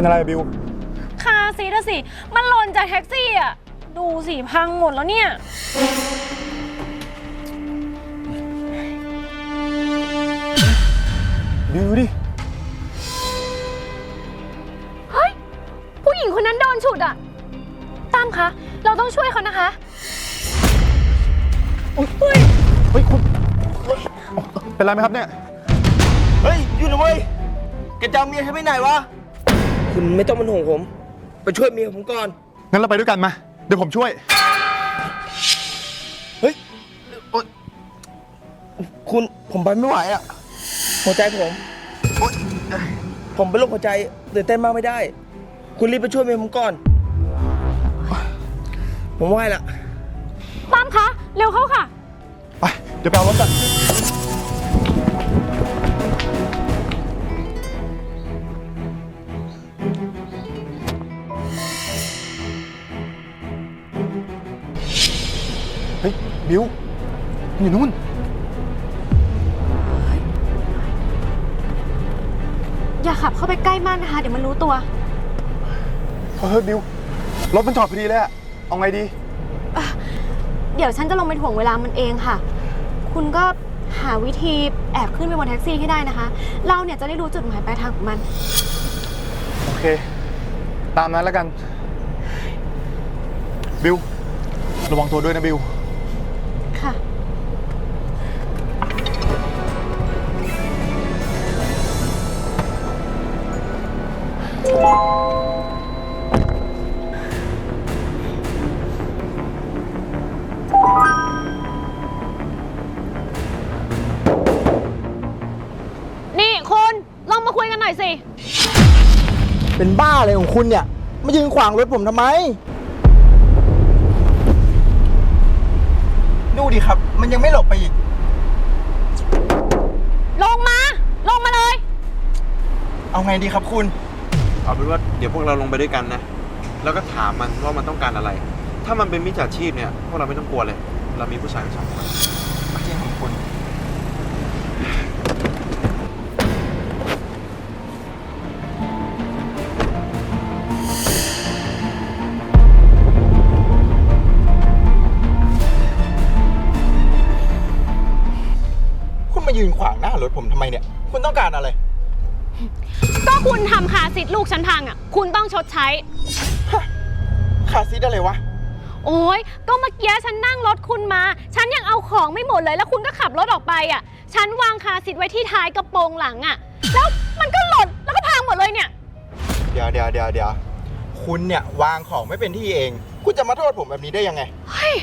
เป็นอะไรอะบิว คาซีทอะสิ มันหล่นจากแท็กซี่อะดูสิพังหมดแล้วเนี่ย บิวดูดิเฮ้ย ผู้หญิงคนนั้นโดนฉุดอะตั้มคะ เราต้องช่วยเขานะคะ เฮ้ยคุณเป็นไรไหมครับเนี่ย เฮ้ยหยุดนะเว้ยแกจะเอาเมียฉันไปไหนวะ คุณไม่ต้องเป็นห่วงผม ไปช่วยเมียผมก่อน งั้นเราไปด้วยกันมา เดี๋ยวผมช่วย เฮ้ยโอ๊ยคุณผมไปไม่ไหวอะ หัวใจผม โอ๊ยผมเป็นโรคหัวใจตื่นเต้นมากไม่ได้ คุณรีบไปช่วยเมียผมก่อน ผมไหวละ ตั้มคะ เร็วเข้าค่ะ ไป เดี๋ยวไปเอารถกัน บิวมันอยู่นู่น อย่าขับเข้าไปใกล้มากนะคะ เดี๋ยวมันรู้ตัว เฮ้ยบิวรถมันจอดพอดีเลยอะเอาไงดี เดี๋ยวฉันจะลงไปถ่วงเวลามันเองค่ะ คุณก็หาวิธีแอบขึ้นไปบนแท็กซี่ให้ได้นะคะ เราเนี่ยจะได้รู้จุดหมายปลายทางของมัน โอเค ตามนั้นแล้วกัน บิว ระวังตัวด้วยนะบิว คุณเนี่ยมายืนขวางรถผมทำไม ดูดิครับ มันยังไม่หลบไปอีก ลงมา ลงมาเลย เอาไงดีครับคุณ เอาเป็นว่าเดี๋ยวพวกเราลงไปด้วยกันนะ แล้วก็ถามมันว่ามันต้องการอะไร ถ้ามันเป็นมิจฉาชีพเนี่ย พวกเราไม่ต้องกลัวเลย เรามีผู้ชายสองคน ไมเนี่ย คุณต้องการอะไร ก็คุณทำคาสิทธิ์ลูกฉันพังอะ คุณต้องชดใช้ ขาซีดอะไรวะ โอ้ยก็เมื่อกี้ฉันนั่งรถคุณมา ฉันยังเอาของไม่หมดเลยแล้วคุณก็ขับรถออกไปอะ ฉันวางคาสิทธิ์ไว้ที่ท้ายกระโปรงหลังอะ แล้วมันก็หล่นแล้วก็พังหมดเลยเนี่ย เดี๋ยวเดี๋ยวเดี๋ยวเดี๋ยวคุณเนี่ยวางของไม่เป็นที่เอง คุณจะมาโทษผมแบบนี้ได้ยังไง เฮ้ย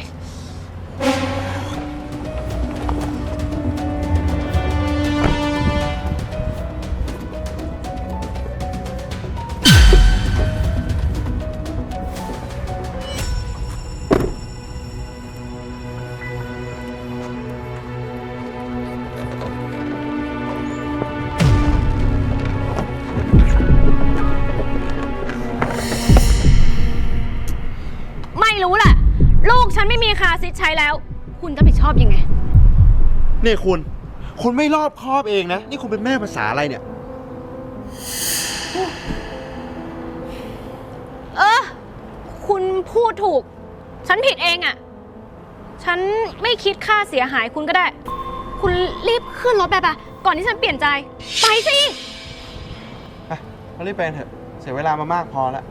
นไม่มีคาสิทธิ์ใช้แล้ว คุณจะผิดชอบยังไง นี่คุณ คุณไม่รอบคอบเองนะ นี่คุณเป็นแม่ภาษาอะไรเนี่ย เออ คุณพูดถูก ฉันผิดเองอะ่ะ ฉันไม่คิดค่าเสียหายคุณก็ได้ คุณรีบขึ้นรถไปปะก่อนที่ฉันเปลี่ยนใจ ไปสิ ไปเรารีบไปกันเถอะ เสียเวลามามากพอแล้ว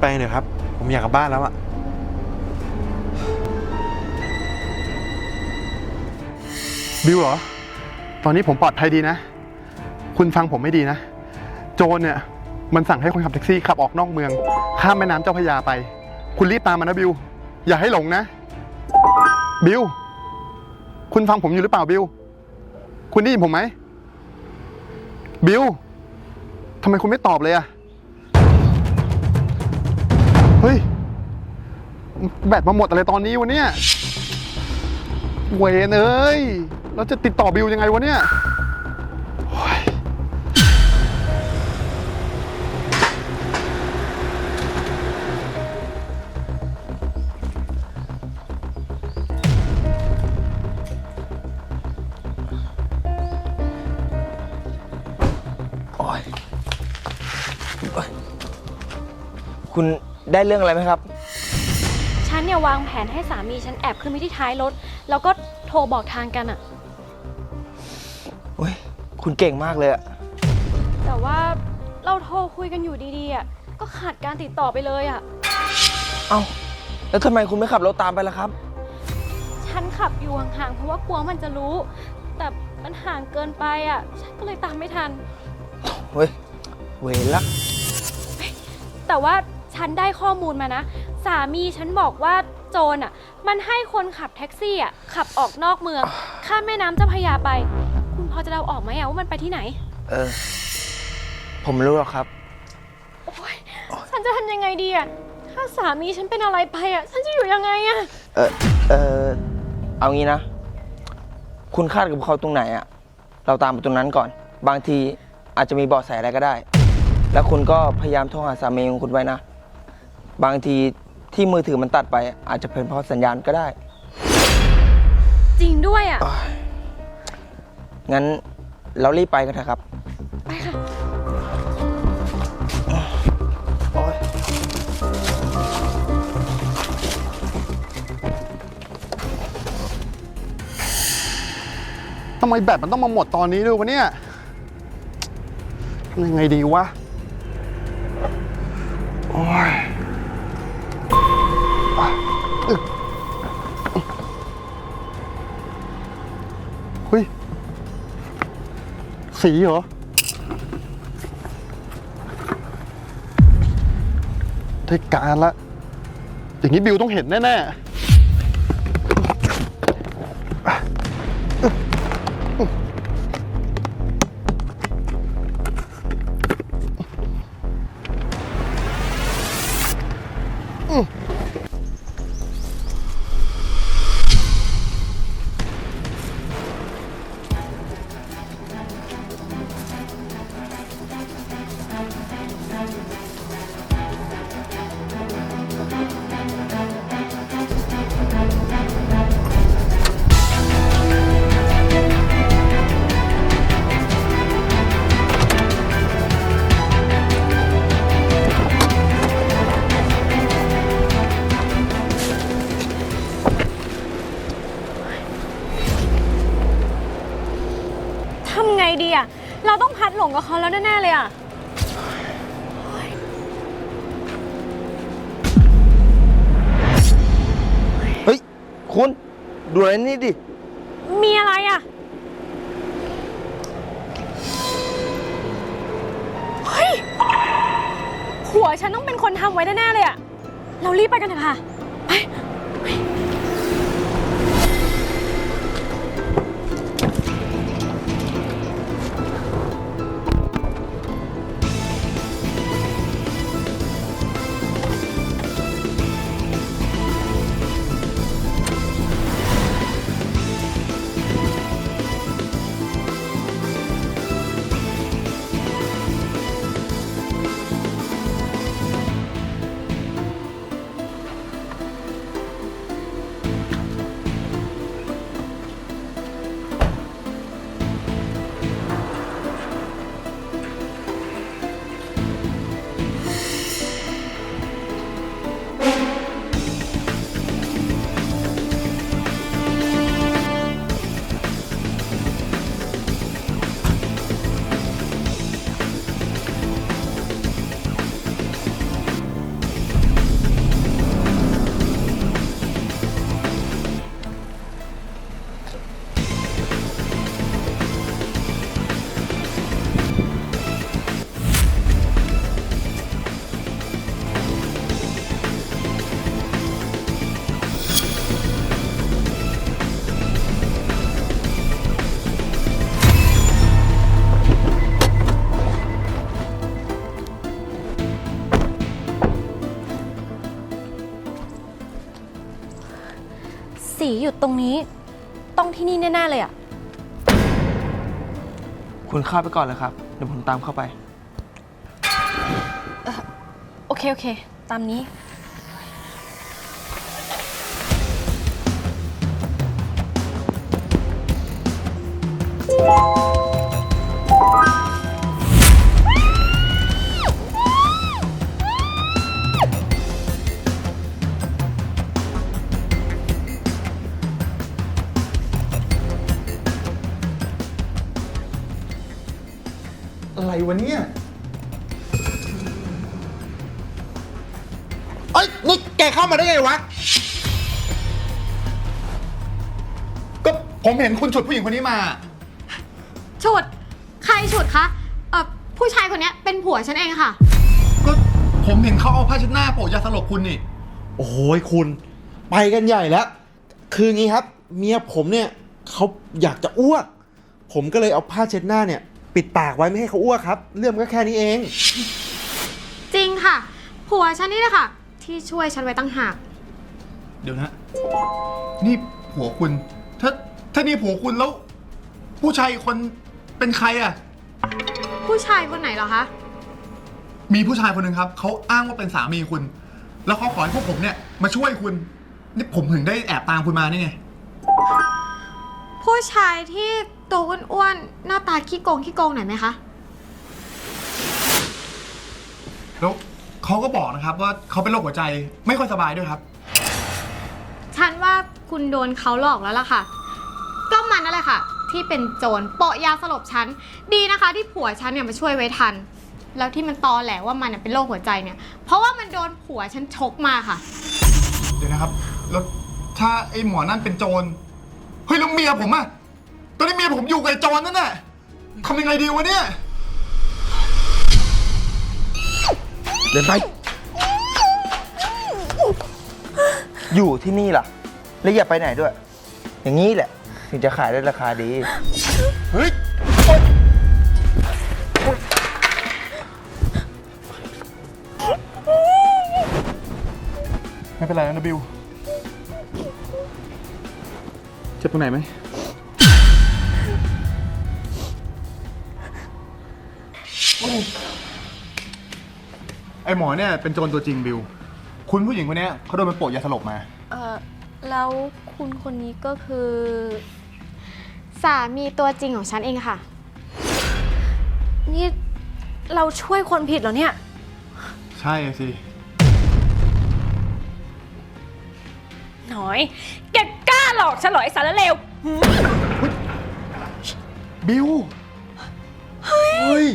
ไปเถอะครับ ผมอยากกลับบ้านแล้วอะบิวเหรอ ตอนนี้ผมปลอดภัยดีนะ คุณฟังผมไม่ดีนะ โจรเนี่ย มันสั่งให้คนขับแท็กซี่ขับออกนอกเมือง ข้ามแม่น้ำเจ้าพระยาไป คุณรีบตามมันนะบิว อย่าให้หลงนะ บิว คุณฟังผมอยู่หรือเปล่าบิว คุณได้ยินผมไหม บิวทำไมคุณไม่ตอบเลยอะ เฮ้ย แบตมาหมดอะไรตอนนี้วะเนี่ยเวนเอ้ยเราจะติดต่อบิวยังไงวะเนี่ยโอ้ยโอ้ยโอ๊ยคุณ ได้เรื่องอะไรไหมครับ ฉันเนี่ยวางแผนให้สามีฉันแอบขึ้นไปที่ท้ายรถ แล้วก็โทรบอกทางกันอะโอ้ยคุณเก่งมากเลยอะแต่ว่าเราโทรคุยกันอยู่ดีๆอะก็ขาดการติดต่อไปเลยอะเอ้าแล้วทำไมคุณไม่ขับรถตามไปล่ะครับ ฉันขับอยู่ห่างๆเพราะว่ากลัวมันจะรู้ แต่มันห่างเกินไปอะฉันก็เลยตามไม่ทัน เฮ้ยเวรละแต่ว่า ฉันได้ข้อมูลมานะ สามีฉันบอกว่าโจรอะ มันให้คนขับแท็กซี่อะขับออกนอกเมือง ข้ามแม่น้ำเจ้าพระยาไป คุณพอจะเดาออกไหมอะว่ามันไปที่ไหน เออ ผมไม่รู้หรอกครับ โอ๊ยฉันจะทำยังไงดีอะ ถ้าสามีฉันเป็นอะไรไปอะ ฉันจะอยู่ยังไงอะ เออเออเอางี้นะ คุณคาดกับเขาตรงไหนอะเราตามไปตรงนั้นก่อน บางทีอาจจะมีเบาะแสอะไรก็ได้ แล้วคุณก็พยายามโทรหาสามีของคุณไว้นะ บางทีที่มือถือมันตัดไป อาจจะเป็นเพราะสัญญาณก็ได้ จริงด้วยอะ งั้นเรารีบไปกันเถอะครับ ไปค่ะโอ๊ยทำไมแบตมันต้องมาหมดตอนนี้ด้วยวะเนี่ยทำยังไงดีวะ โอ้ย สีเหรอ ได้การละ อย่างนี้บิวต้องเห็นแน่ ๆ หลงกับเขาแล้วแน่ๆเลยอะ เฮ้ย คุณ ดูอะไรนี่ดิ มีอะไรอะ เฮ้ย หัวฉันต้องเป็นคนทำไว้แน่ๆเลยอะ เรารีบไปกันเถอะค่ะ ไปสีอยู่ตรงนี้ ต้องที่นี่แน่ ๆ เลยอะคุณเข้าไปก่อนเลยครับ เดี๋ยวผมตามเข้าไป โอเค โอเค ตามนี้อะ เข้ามาได้ไงวะ ก็ผมเห็นคุณฉุดผู้หญิงคนนี้มา ฉุด ใครฉุดคะ เอ่อผู้ชายคนเนี้ยเป็นผัวฉันเองค่ะ ก็ผมเห็นเขาเอาผ้าเช็ดหน้าโปะยาสลบคุณนี่ โอ้ยคุณ ไปกันใหญ่แล้ว คืองี้ครับ เมียผมเนี่ยเขาอยากจะอ้วก ผมก็เลยเอาผ้าเช็ดหน้าเนี่ย ปิดปากไว้ไม่ให้เขาอ้วกครับ เรื่องมันก็แค่นี้เอง จริงค่ะ ผัวฉันนี่แหละค่ะ ที่ช่วยฉันไว้ตั้งหาก เดี๋ยวนะ นี่ผัวคุณ ถ้าถ้านี่ผัวคุณแล้ว ผู้ชายอีกคนเป็นใครอะ ผู้ชายคนไหนเหรอคะ มีผู้ชายคนหนึ่งครับเขาอ้างว่าเป็นสามีคุณ แล้วเขาขอให้พวกผมเนี่ยมาช่วยคุณนี่ผมถึงได้แอบตามคุณมานี่ไง ผู้ชายที่ตัวอ้วนๆหน้าตาขี้โกงขี้โกงหน่อยไหมคะ เขาก็บอกนะครับว่าเขาเป็นโรคหัวใจไม่ค่อยสบายด้วยครับ ฉันว่าคุณโดนเขาหลอกแล้วล่ะค่ะ ก็มันนั่นแหละค่ะ ที่เป็นโจรโปะยาสลบฉัน ดีนะคะ ที่ผัวฉันเนี่ยมาช่วยไว้ทัน แล้วที่มันตอแหลว่ามันน่ะเป็นโรคหัวใจเนี่ย เพราะว่ามันโดนผัวฉันชกมาค่ะ เดี๋ยวนะครับแล้วถ้าไอ้หมอนั่นเป็นโจรเฮ้ยแล้วเมียผมอะตอนนี้เมียผมอยู่กับไอ้โจรนั่นน่ะทำยังไงดีวะเนี่ย เดินไป อยู่ที่นี่ล่ะ และอย่าไปไหนด้วย อย่างนี้แหละ ถึงจะขายได้ราคาดี เฮ้ย ไม่เป็นไรนะบิว เจ็บตรงไหนไหม ไอหมอเนี่ยเป็นโจรตัวจริงบิว คุณผู้หญิงคนเนี้ยเขาโดนมันโปะยาสลบมา เออแล้วคุณคนนี้ก็คือ สามีตัวจริงของฉันเองค่ะ นี่เราช่วยคนผิดเหรอเนี่ย ใช่สิ หน่อย แกกล้าหลอกฉันเหรอไอ้สารเลวหืมบิว เฮ้ย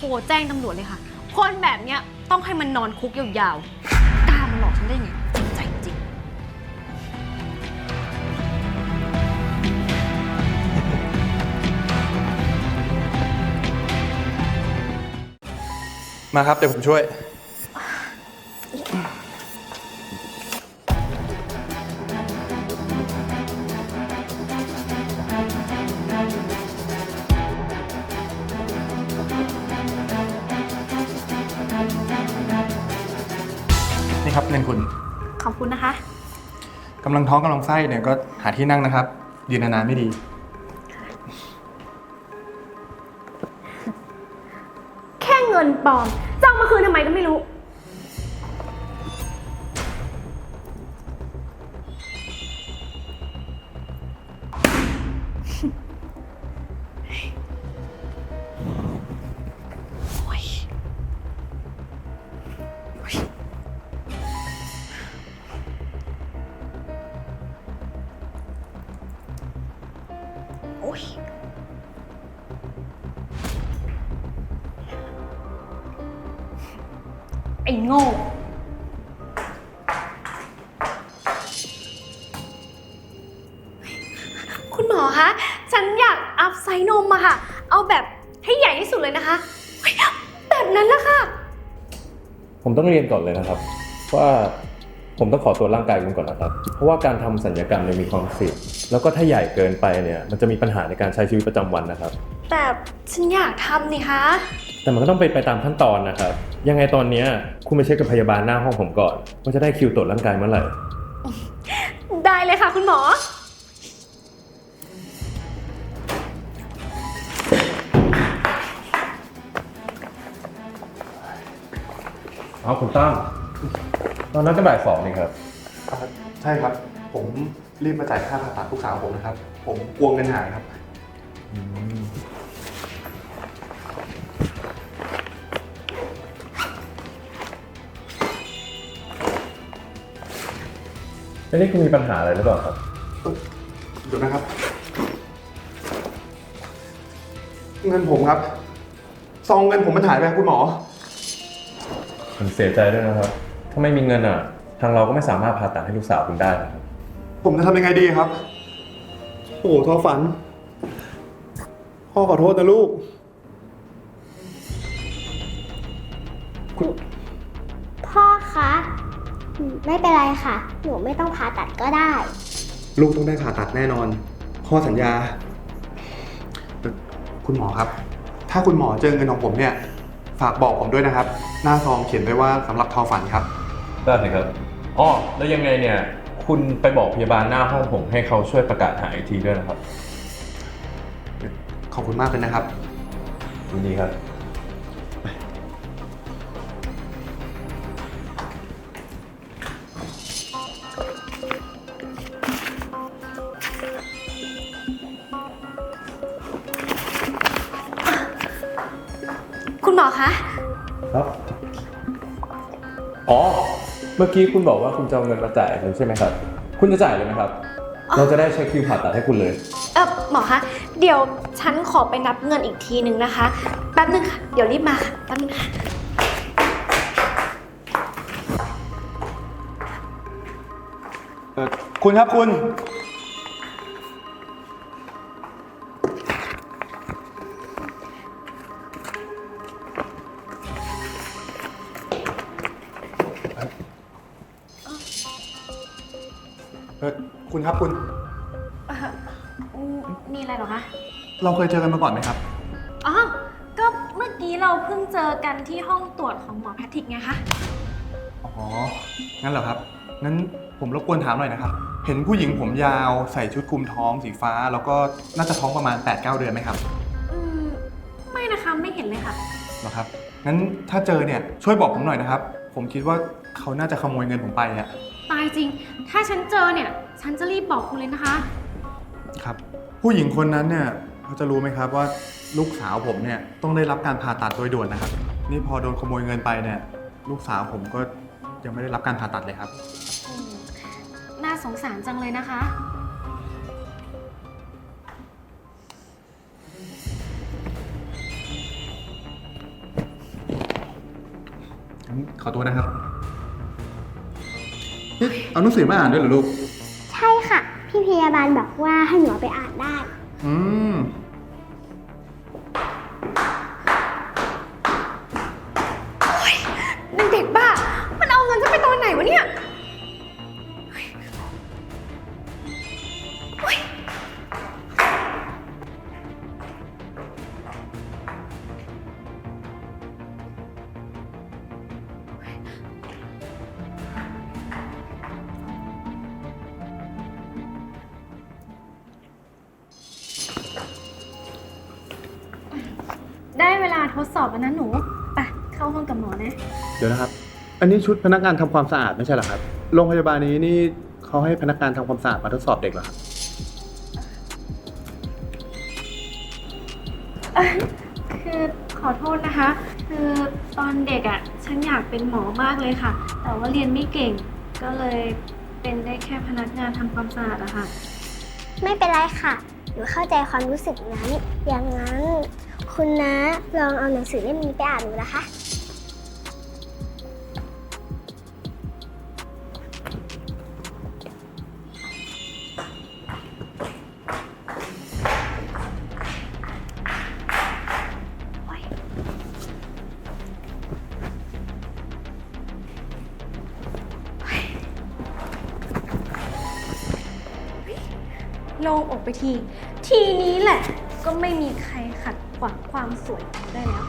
โทรแจ้งตำรวจเลยค่ะ คนแบบเนี้ยต้องให้มันนอนคุกยาวๆ กล้ามาหลอกฉันได้ไงจริงใจจริง มาครับ เดี๋ยวผมช่วย ครับเงินคุณขอบคุณนะคะ กำลังท้องกำลังไส้เนี่ยก็หาที่นั่งนะครับ ยืนนานๆไม่ดี แค่เงินปลอม ไอ้โง่ คุณหมอคะ ฉันอยากอัพไซส์นมอะค่ะ เอาแบบให้ใหญ่ที่สุดเลยนะคะเฮ้ยแบบนั้นละค่ะ ผมต้องเรียนก่อนเลยนะครับ ว่าผมต้องขอตรวจร่างกายคุณก่อนนะครับ เพราะว่าการทำสัญญกรรมเนี่ยมีความเสี่ยงแล้วก็ถ้าใหญ่เกินไปเนี่ยมันจะมีปัญหาในการใช้ชีวิตประจำวันนะครับ แต่ฉันอยากทำนี่คะ แต่มันก็ต้องเป็นไปตามขั้นตอนนะครับ ยังไงตอนเนี้ยคุณไปเช็คกับพยาบาลหน้าห้องผมก่อนว่าจะได้คิวตรวจร่างกายเมื่อไหร่ ได้เลยค่ะคุณหมอ เอาคุณตั้มตอนนั้นก็บ่ายสองนี่ครับ ใช่ครับ ผมรีบมาจ่ายค่าผ่าตัดลูกสาวผมนะครับ ผมกลัวเงินหายครับ ไม่ได้คุณมีปัญหาอะไรหรือเปล่าครับ เดี๋ยวนะครับ เงินผมครับซองเงินผมมันหายไปครับคุณหมอ ผมเสียใจด้วยนะครับ ถ้าไม่มีเงินอะ ทางเราก็ไม่สามารถผ่าตัดให้ลูกสาวคุณได้นะครับ ผมจะทำยังไงดีครับ โอ้โหท้อฝัน พ่อขอโทษนะลูก ไม่เป็นไรค่ะ หนูไม่ต้องผ่าตัดก็ได้ ลูกต้องได้ผ่าตัดแน่นอน พ่อสัญญาเอ่อคุณหมอครับ ถ้าคุณหมอเจอเงินของผมเนี่ย ฝากบอกผมด้วยนะครับ หน้าซองเขียนไว้ว่าสำหรับทอฝันครับ ได้สิครับอ๋อแล้วยังไงเนี่ย คุณไปบอกพยาบาลหน้าห้องผมให้เขาช่วยประกาศหาอีกทีด้วยนะครับ ขอบคุณมากเลยนะครับ ยินดีครับ หมอคะ ครับ อ๋อ เมื่อกี้คุณบอกว่าคุณจะเอาเงินมาจ่ายเลยใช่ไหมครับ คุณจะจ่ายเลยไหมครับ เราจะได้เช็คคิวผ่าตัดให้คุณเลย เออหมอคะ เดี๋ยวฉันขอไปนับเงินอีกทีหนึ่งนะคะ แป๊บนึงค่ะ เดี๋ยวรีบมาค่ะแป๊บนึงค่ะ เอ่อคุณครับคุณ คุณครับคุณมีอะไรเหรอคะ เราเคยเจอกันมาก่อนไหมครับ อ๋อ ก็เมื่อกี้เราเพิ่งเจอกันที่ห้องตรวจของหมอแพทริกไงคะ อ๋อ งั้นเหรอครับ งั้นผมรบกวนถามหน่อยนะครับ เห็นผู้หญิงผมยาวใส่ชุดคลุมท้องสีฟ้า แล้วก็น่าจะท้องประมาณ 8-9 เดือนไหมครับอืม ไม่นะคะไม่เห็นเลยค่ะ เหรอครับ งั้นถ้าเจอเนี่ยช่วยบอกผมหน่อยนะครับ ผมคิดว่าเขาน่าจะขโมยเงินผมไปอะ ตายจริง ถ้าฉันเจอเนี่ย ฉันจะรีบบอกคุณเลยนะคะ ครับ ผู้หญิงคนนั้นเนี่ยเขาจะรู้ไหมครับว่าลูกสาวผมเนี่ยต้องได้รับการผ่าตัดโดยด่วนนะครับ นี่พอโดนขโมยเงินไปเนี่ย ลูกสาวผมก็ยังไม่ได้รับการผ่าตัดเลยครับอืมน่าสงสารจังเลยนะคะ งั้นขอตัวนะครับนี่ เอาหนังสือมาอ่านด้วยเหรอลูก ใช่ค่ะ พี่พยาบาลบอกว่าให้หนูเอาไปอ่านได้ อืม ด้เวลาทดสอบแล้วนะหนูไปเข้าห้องกับหมอนะ เดี๋ยวนะครับ อันนี้ชุดพนักงานทำความสะอาดไม่ใช่เหรอครับ โรงพยาบาลนี้นี่เขาให้พนักงานทำความสะอาดมาทดสอบเด็กเหรอครับ คือขอโทษนะคะ คือตอนเด็กอะ่ะ ฉันอยากเป็นหมอมากเลยค่ะ แต่ว่าเรียนไม่เก่ง ก็เลยเป็นได้แค่พนักงานทำความสะอาดอะค่ะ ไม่เป็นไรค่ะ หนูเข้าใจความรู้สึกนั้น อย่างนั้น คุณนะ ลองเอาหนังสือเล่มนี้ไปอ่านดูนะคะ โล่งอกไปที ทีนี้แหละก็ไม่มีใคร ขวาความสวยได้แล้ว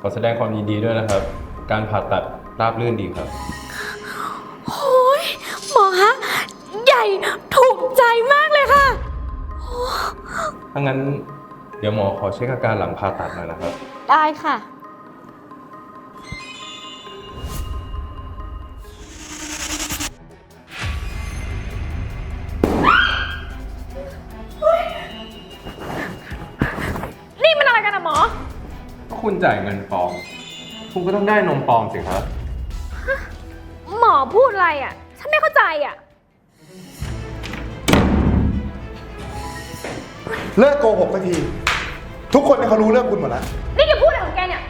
ขอแสดงความยินดีด้วยนะครับ การผ่าตัดราบลื่นดีครับ โอ้ยหมอคะใหญ่ถูกใจมากเลยค่ะ ถ้างั้นเดี๋ยวหมอขอเช็คอาการหลังผ่าตัดหน่อยนะครับ ได้ค่ะ นี่มันอะไรกันอะหมอ ก็คุณจ่ายเงินปลอม คุณก็ต้องได้นมปลอมสิครับ หมอพูดอะไรอะฉันไม่เข้าใจอะเลิกโกหกสักที ทุกคนเนี่ยเขารู้เรื่องคุณหมดแล้ว นี่แกพูดอะไรของแกเนี่ย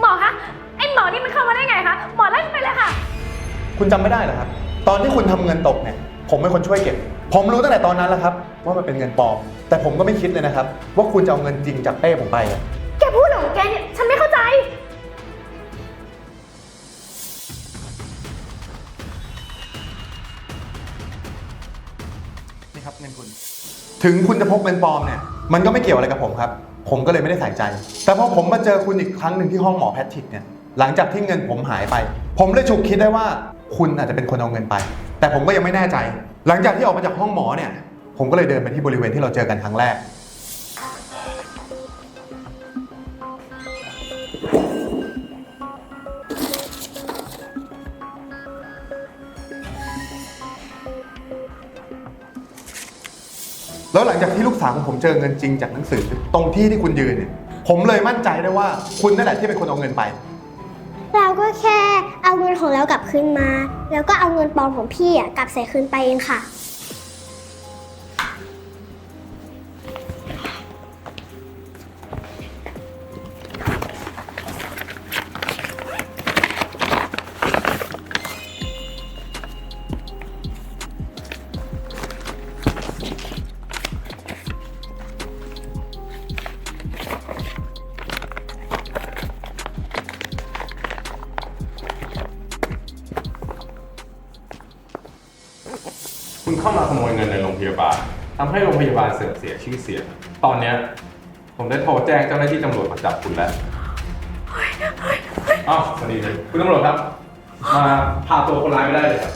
หมอคะไอหมอนี่มันเข้ามาได้ไงคะ หมอไล่มันไปเลยค่ะ คุณจำไม่ได้เหรอครับ ตอนที่คุณทำเงินตกเนี่ย ผมเป็นคนช่วยเก็บ ผมรู้ตั้งแต่ตอนนั้นแล้วครับ ว่ามันเป็นเงินปลอม แต่ผมก็ไม่คิดเลยนะครับ ว่าคุณจะเอาเงินจริงจากเป้ผมไปอะแกพูดอะไรของแกเนี่ย ฉันไม่เข้าใจ นี่ครับเงินคุณ ถึงคุณจะพกเงินปลอมเนี่ย มันก็ไม่เกี่ยวอะไรกับผมครับ ผมก็เลยไม่ได้ใส่ใจ แต่พอผมมาเจอคุณอีกครั้งหนึ่งที่ห้องหมอแพทริกเนี่ย หลังจากที่เงินผมหายไป ผมเลยฉุกคิดได้ว่าคุณอาจจะเป็นคนเอาเงินไป แต่ผมก็ยังไม่แน่ใจ หลังจากที่ออกมาจากห้องหมอเนี่ย ผมก็เลยเดินไปที่บริเวณที่เราเจอกันครั้งแรก แล้วหลังจากที่ลูกสาวของผมเจอเงินจริงจากหนังสือ ตรงที่ที่คุณยืนเนี่ย ผมเลยมั่นใจได้ว่าคุณนั่นแหละที่เป็นคนเอาเงินไป เราก็แค่เอาเงินของเรากลับคืนมา แล้วก็เอาเงินปลอมของพี่อะกลับใส่คืนไปเองค่ะ เข้ามาขโมยเงินในโรงพยาบาลทำให้โรงพยาบาลเสื่อมเสียชื่อเสียง ตอนเนี้ยผมได้โทรแจ้งเจ้าหน้าที่ตำรวจมาจับคุณแล้วอ้าวสวัสดีครับคุณตำรวจครับ มาพาตัวคนร้ายไปได้เลยครับเฮ้ย